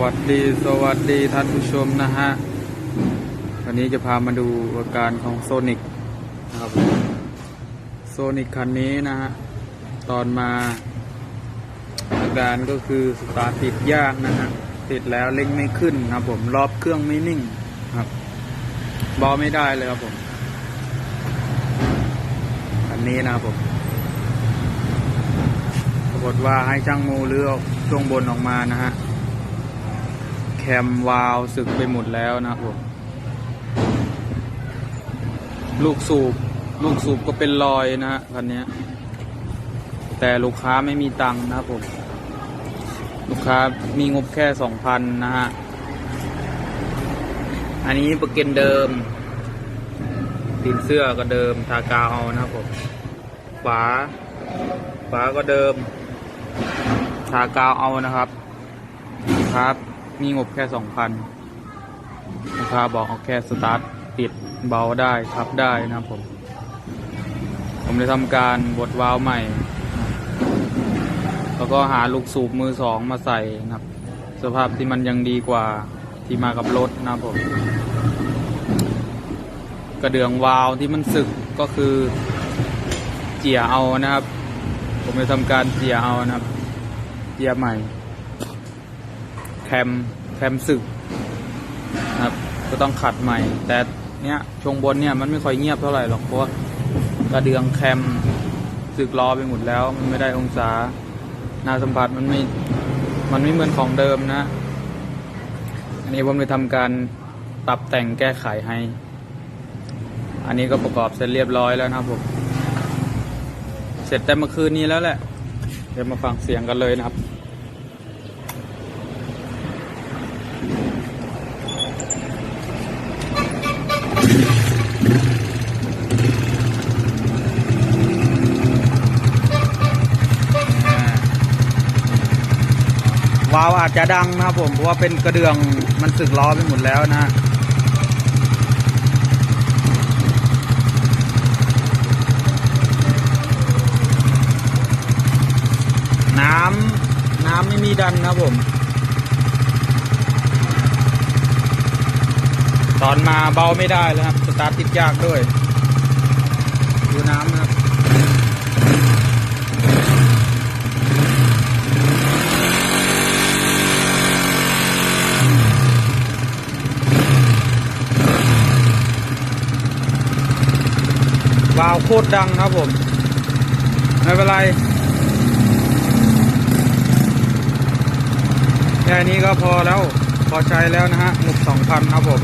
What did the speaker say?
วัสดีสวัสดีท่านผู้ชมนะฮะ วันนี้จะพามาดูอาการของโซนิกนะครับโซนิกคันนี้นะฮะ ตอนมา อาการก็คือสตาร์ติดยากนะฮะ ติดแล้วเร่งไม่ขึ้นนะครับผมรอบเครื่องไม่นิ่งครับบาไม่ได้เลยครับผม คันนี้นะครับผมปรากฏว่าให้ช่างโมเลือกช่วงบนออกมานะฮะ คมวาวสึกไปหมดแล้วนะครับผมลูกสูบ ลูกสูบก็เป็นรอยนะฮะคันนี้แต่ลูกค้าไม่มีตังค์นะครับผม ลูกค้ามีงบแค่สองพันนะฮะ อันนี้ประกันเดิมตีนเสื้อก็เดิมทากาวนะครับผมฝาฝาก็เดิมทากาวเอานะครับ ครับ มีงบแค่สองพันลูกค้าบอกเอาแค่สตาร์ทปิดเบาได้ทับได้นะครับผม ผมได้ทำการบดวาล์วใหม่ แล้วก็หาลูกสูบมือสองมาใส่นะครับ สภาพที่มันยังดีกว่าที่มากับรถนะครับผม กระเดื่องวาล์วที่มันสึกก็คือเจียเอานะครับ ผมจะทำการเจียเอานะครับ เจียใหม่ แคมแคมสึกนะครับ ก็ต้องขัดใหม่ แต่เนี้ยช่วงบนเนี่ยมันไม่ค่อยเงียบเท่าไหร่หรอกเพราะกระเดืองแคมสึกล้อไปหมดแล้ว มันไม่ได้องศาหน้าสัมผัสมันไม่มันไม่เหมือนของเดิมนะ อันนี้ผมไปทำการปรับแต่งแก้ไขให้ อันนี้ก็ประกอบเสร็จเรียบร้อยแล้วนะครับผมเสร็จแต่เมื่อคืนนี้แล้วแหละ เดี๋ยวมาฟังเสียงกันเลยนะครับ วาวอาจจะดังนะครับผมเพราะว่าเป็นกระเดื่องมันสึกล้อไปหมดแล้วนะน้ำน้ำไม่มีดันนะผม ตอนมาเบาไม่ได้เลยครับ สตาร์ทติดยากด้วย ดูน้ำนะครับ วาวโคตรดังนะครับผม ไม่เป็นไรแค่นี้ก็พอแล้ว พอใจแล้วนะฮะหมุกสองพันครับผม